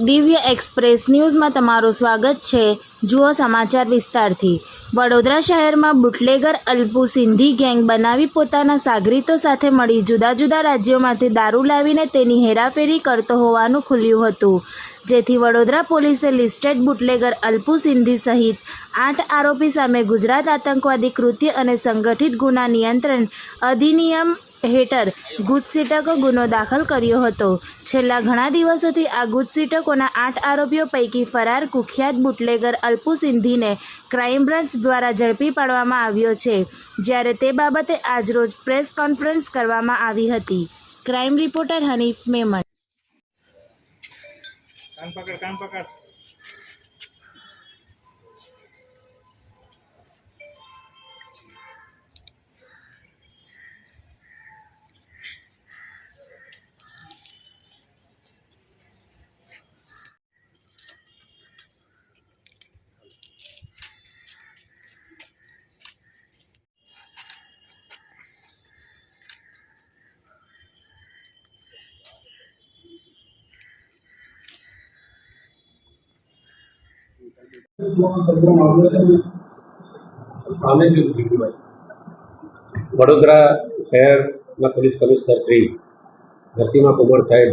દિવ્ય એક્સપ્રેસ ન્યૂઝમાં તમારું સ્વાગત છે જુઓ સમાચાર વિસ્તારથી. વડોદરા શહેરમાં બુટલેગર અલ્પુ સિંધી ગેંગ બનાવી પોતાના સાગરીતો સાથે મળી જુદા જુદા રાજ્યોમાંથી દારૂ લાવીને તેની હેરાફેરી કરતો હોવાનું ખુલ્યું હતું. જેથી વડોદરા પોલીસે લિસ્ટેડ બુટલેગર અલ્પુ સિંધી સહિત આઠ આરોપી સામે ગુજરાત આતંકવાદી કૃત્ય અને સંગઠિત ગુના નિયંત્રણ અધિનિયમ હેઠળ ગુજસીટકો ગુનો દાખલ કર્યો હતો. છેલ્લા ઘણા દિવસોથી આ ગુજસીટકોના આઠ આરોપીઓ પૈકી ફરાર કુખ્યાત બુટલેગર અલ્પુ સિંધીને ક્રાઇમ બ્રાન્ચ દ્વારા ઝડપી પાડવામાં આવ્યો છે, જ્યારે તે બાબતે આજરોજ પ્રેસ કોન્ફરન્સ કરવામાં આવી હતી. Crime reporter Hanif Memon. કાન પકડ કાન પકડ. વડોદરા શહેરના પોલીસ કમિશનર શ્રી નરસિંહા કુમાર સાહેબ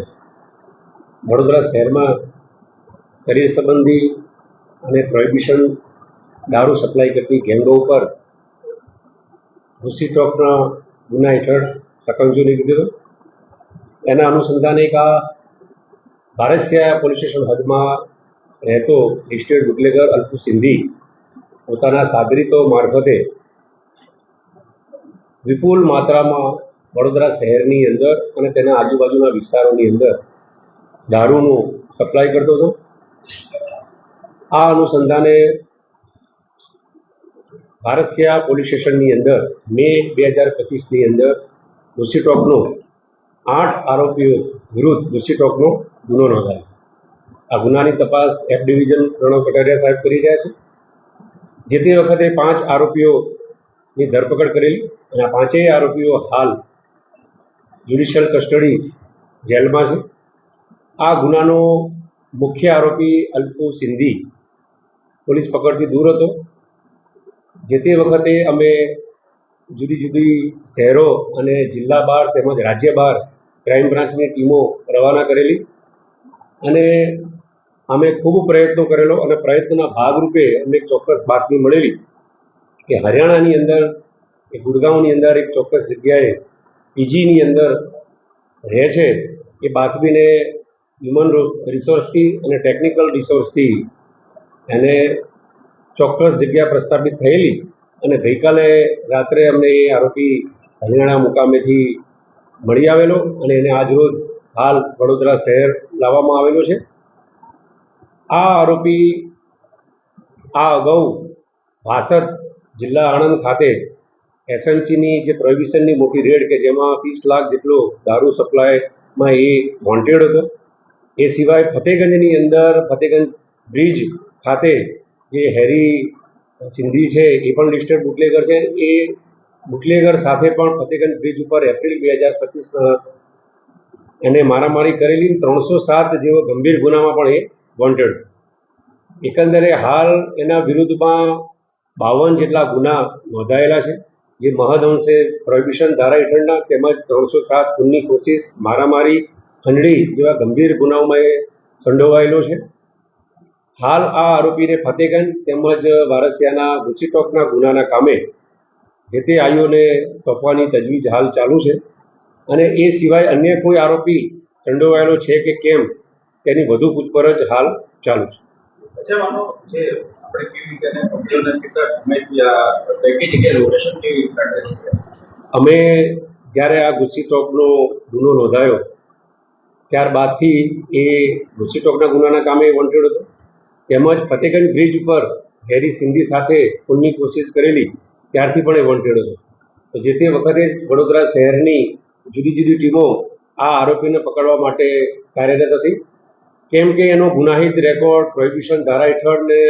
વડોદરા શહેરમાં શરીર સંબંધી અને પ્રોહિબિશન દારૂ સપ્લાય કરતી ગેંગો ઉપર ભૂસી ચોકના ગુના હેઠળ સકંજો લીધો એના અનુસંધાને એક આ ભારતસિયા પોલીસ સ્ટેશન હદમાં રહેતો લિસ્ટેડ બુટલેગર અલ્પુ સિંધી પોતાના સાગરીતો મારફતે વિપુલ માત્રામાં વડોદરા શહેરની અંદર અને તેના આજુબાજુના વિસ્તારોની અંદર દારૂનો સપ્લાય કરતો હતો. આ અનુસંધાને ભારસિયા પોલીસ સ્ટેશનની અંદર મે બે હજાર પચીસની અંદર લુસીટોકનો આઠ આરોપીઓ વિરુદ્ધ લુસીટોકનો ગુનો નોંધાયો. આ ગુનાની તપાસ એફ ડિવિઝન પ્રણવ કટારિયા સાહેબ કરી રહ્યા છે. જે તે વખતે પાંચ આરોપીઓની ધરપકડ કરેલી અને આ પાંચેય આરોપીઓ હાલ જ્યુડિશિયલ કસ્ટડી જેલમાં છે. આ ગુનાનો મુખ્ય આરોપી અલ્પુ સિંધી પોલીસ પકડથી દૂર હતો. જે તે વખતે અમે જુદી જુદી શહેરો અને જિલ્લા બહાર તેમજ રાજ્ય બહાર ક્રાઇમ બ્રાન્ચની ટીમો રવાના કરેલી અને અમે ખૂબ પ્રયત્નો કરેલો અને પ્રયત્નના ભાગરૂપે અમને ચોક્કસ બાતમી મળેલી કે હરિયાણાની અંદર એ ગુડગાંવની અંદર એક ચોક્કસ જગ્યાએ પીજીની અંદર રહે છે. એ બાતમીને હ્યુમન રિસોર્સથી અને ટેકનિકલ રિસોર્સથી એને ચોક્કસ જગ્યા પ્રસ્થાપિત થયેલી અને ગઈકાલે રાત્રે અમને એ આરોપી હરિયાણા મુકામેથી મળી આવેલો અને એને આજરોજ હાલ વડોદરા શહેર લાવવામાં આવેલો છે. આ આરોપી આ અગાઉ ભાસદ જિલ્લા આણંદ ખાતે એસએનસીની જે પ્રોહિબિશનની મોટી રેડ કે જેમાં ત્રીસ લાખ જેટલો દારૂ સપ્લાયમાં એ વોન્ટેડ હતો. એ સિવાય ફતેગંજની અંદર ફતેગંજ બ્રિજ ખાતે જે હેરી સિંધી છે એ પણ લિસ્ટેડ બુટલેગર છે. એ બુટલેગર સાથે પણ ફતેગંજ બ્રિજ ઉપર એપ્રિલ બે હજાર પચીસના એને મારામારી કરેલી ત્રણસો સાત જેવો ગંભીર ગુનામાં પણ એ વોન્ટેડ એકંદરે હાલ એના વિરુદ્ધમાં બાવન જેટલા ગુના નોંધાયેલા છે, જે મહદઅંશે પ્રોહિબિશન ધારા હેઠળના તેમજ ત્રણસો સાત ખૂનની કોશિશ મારામારી, ખંડણી જેવા ગંભીર ગુનાઓમાં એ સંડોવાયેલો છે. હાલ આ આરોપીને ફતેગંજ તેમજ વારસિયાના ગુચીટોકના ગુનાના કામે જે તે આયોને સોંપવાની તજવીજ હાલ ચાલુ છે. અને એ સિવાય અન્ય કોઈ આરોપી સંડોવાયેલો છે કે કેમ? તેની વધુ પૂછપરછ હાલ ચાલુ છે. જે આપણે કેવી રીતે લોકેશન કેવી છે? અમે જ્યારે આ ગુસ્સી ટોકનો ગુનો નોંધાયો ત્યારબાદથી એ ગુસ્સી ટોકના ગુનાના કામે વોન્ટેડ હતો. તેમજ ફતેગંજ બ્રિજ ઉપર હેરી સિંધી સાથે ખૂનની કોશિશ કરેલી ત્યારથી પણ એ વોન્ટેડ હતો. તો જે તે વખતે વડોદરા શહેરની જુદી જુદી ટીમો આ આરોપીને પકડવા માટે કાર્યરત હતી. કેમ કે એનો ગુનાહિત રેકોર્ડ, પ્રોહિબિશન ધારા હેઠળ ને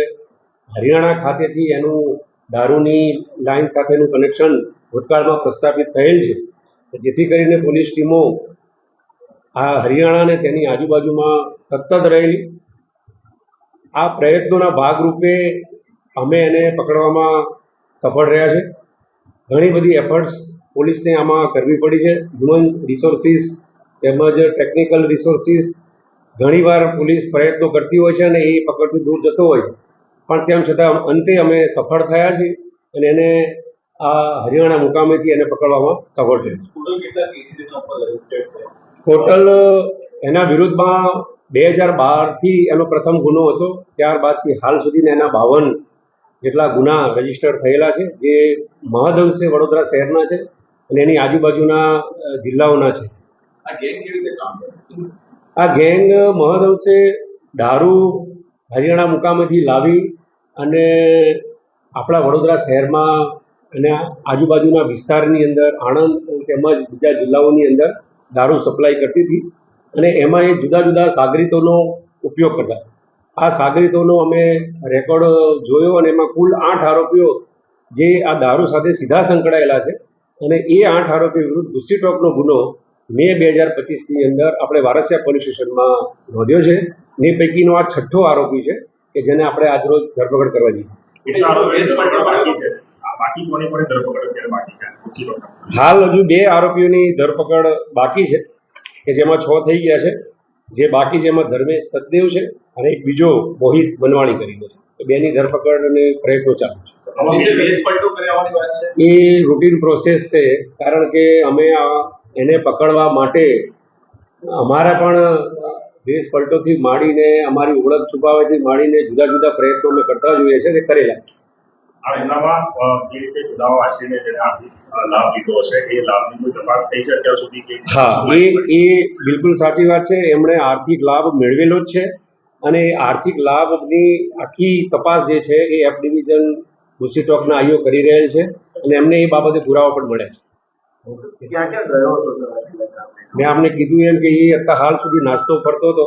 હરિયાણા ખાતેથી એનું દારૂની લાઇન સાથેનું કનેક્શન ભૂતકાળમાં પ્રસ્થાપિત થયેલ છે. જેથી કરીને પોલીસ ટીમો આ હરિયાણા અને તેની આજુબાજુમાં સતત રહેલી. આ પ્રયત્નોના ભાગરૂપે અમે એને પકડવામાં સફળ રહ્યા છે. ઘણી બધી એફર્ટ્સ પોલીસને આમાં કરવી પડી છે. હ્યુમન રિસોર્સિસ તેમજ ટેકનિકલ રિસોર્સિસ ઘણીવાર પોલીસ પ્રયત્નો કરતી હોય છે અને એ પકડથી દૂર જતો હોય છે. પણ તેમ છતાં અંતે અમે સફળ થયા છીએ અને એને આ હરિયાણા મુકામેથી એને પકડવામાં સફળ થયું ટોટલ એના વિરુદ્ધમાં બે હજાર બારથી એનો પ્રથમ ગુનો હતો. ત્યારબાદથી હાલ સુધીના એના બાવન જેટલા ગુના રજિસ્ટર થયેલા છે જે મહદઅંશે વડોદરા શહેરના છે અને એની આજુબાજુના જિલ્લાઓના છે. આ ગેંગ કેવી રીતે કામ કરે? આ ગેંગ મહદઅંશે દારૂ હરિયાણા મુકામેથી લાવી અને આપણા વડોદરા શહેરમાં અને આજુબાજુના વિસ્તારની અંદર આણંદ તેમજ બીજા જિલ્લાઓની અંદર દારૂ સપ્લાય કરતી હતી અને એમાં એ જુદા જુદા સાગરીતોનો ઉપયોગ કરતા. આ સાગરીતોનો અમે રેકોર્ડ જોયો અને એમાં કુલ આઠ આરોપીઓ જે આ દારૂ સાથે સીધા સંકળાયેલા છે અને એ આઠ આરોપી વિરુદ્ધ ગુસ્સીટોકનો ગુનો મે બે હજાર પચીસની અંદર આપણે વારસિયા પોલીસ સ્ટેશનમાં નોંધ્યો છે ને પૈકીનો આ છઠ્ઠો આરોપી છે કે જેને આપણે આજરોજ ધરપકડ કરવા જઈએ. હાલ હજુ બે આરોપીઓની ધરપકડ બાકી છે કે જેમાં છ થઈ ગયા છે. જે બાકી જેમાં ધર્મેશ સચદેવ છે અને એક બીજો મોહિત બનવાણી કરીને છે. તો બેની ધરપકડ અને પ્રયત્નો ચાલુ છે. એ રૂટીન પ્રોસેસ છે કારણ કે અમે આ એને પકડવા માટે અમારા પણ દેશ પલટોથી માંડીને અમારી ઓળખ છુપાવવાથી માંડીને જુદા જુદા પ્રયત્નો અમે કરતા જોઈએ છે અને કરેલા છે. આ જે રીતે જેને લાભ લીધો હશે એ લાભની કોઈ તપાસ થઈ છે અત્યાર સુધી કે હા એ એ બિલકુલ સાચી વાત છે. એમણે આર્થિક લાભ મેળવેલો જ છે અને આર્થિક લાભની આખી તપાસ જે છે એ એફ ડિવિઝન ગુસ્સી ટોકના આઈઓ કરી રહેલ છે અને એમને એ બાબતે પુરાવા પણ મળ્યા છે. ક્યાં ક્યાં ગયો હતો સર આ છેલ્લા ચાર મહિના? મેં આપને કીધું એમ કે એ અત્યાર હાલ સુધી નાસ્તો કરતો હતો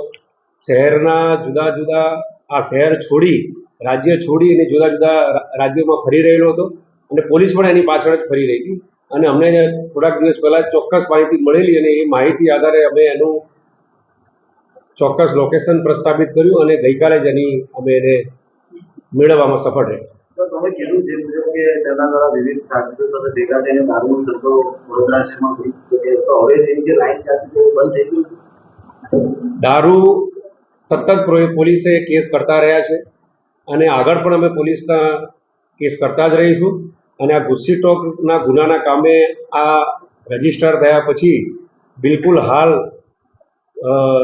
શહેરના જુદા જુદા આ શહેર છોડી રાજ્ય છોડી અને જુદા જુદા રાજ્યોમાં ફરી રહેલો હતો અને પોલીસ પણ એની પાછળ જ ફરી રહી હતી અને અમને થોડાક દિવસ પહેલા ચોક્કસ માહિતી મળેલી અને એ માહિતી આધારે અમે એનું ચોક્કસ લોકેશન પ્રસ્થાપિત કર્યું અને ગઈકાલે જ એની અમે એને મેળવવામાં સફળ રહ્યા તમે કીધું જે મુજબ કે તેના દ્વારા વિવિધ સાગરીતો સાથે ભેગા થઈને દારૂનો ધંધો વડોદરા શહેરમાં કરી તો હવે એની જે લાઈન ચાલતી બંધ થઈ ગયું દારૂ સતત પોલીસે કેસ કરતા રહ્યા છે અને આગળ પણ અમે પોલીસના કેસ કરતા જ રહીશું અને આ ગુસ્સી ટોકના ગુનાના કામે આ રજિસ્ટર થયા પછી બિલકુલ હાલ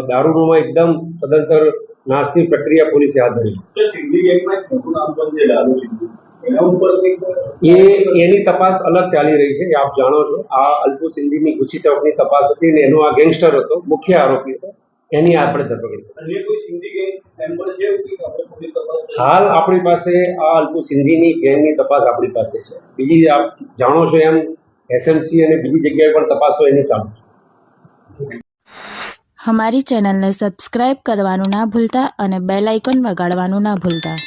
દારૂમાં એકદમ સદંતર નાશની પ્રક્રિયા પોલીસે હાથ ધરી. એ એની તપાસ અલગ ચાલી રહી છે એ આપ જાણો છો. આ અલ્પુ સિંધીની ઘુસી તરફની તપાસ હતી ને એનો આ ગેંગસ્ટર હતો મુખ્ય આરોપી હતો. એની આપણે ધરપકડ હાલ આપણી પાસે આ અલ્પુ સિંધીની ગેંગની તપાસ આપણી પાસે છે. બીજી આપ જાણો છો એમ એસએમસી અને બીજી જગ્યાએ પણ તપાસો એની ચાલુ છે. અમારી ચેનલને સબસ્ક્રાઇબ કરવાનું ના ભૂલતા અને બેલ આઇકન વગાડવાનું ના ભૂલતા.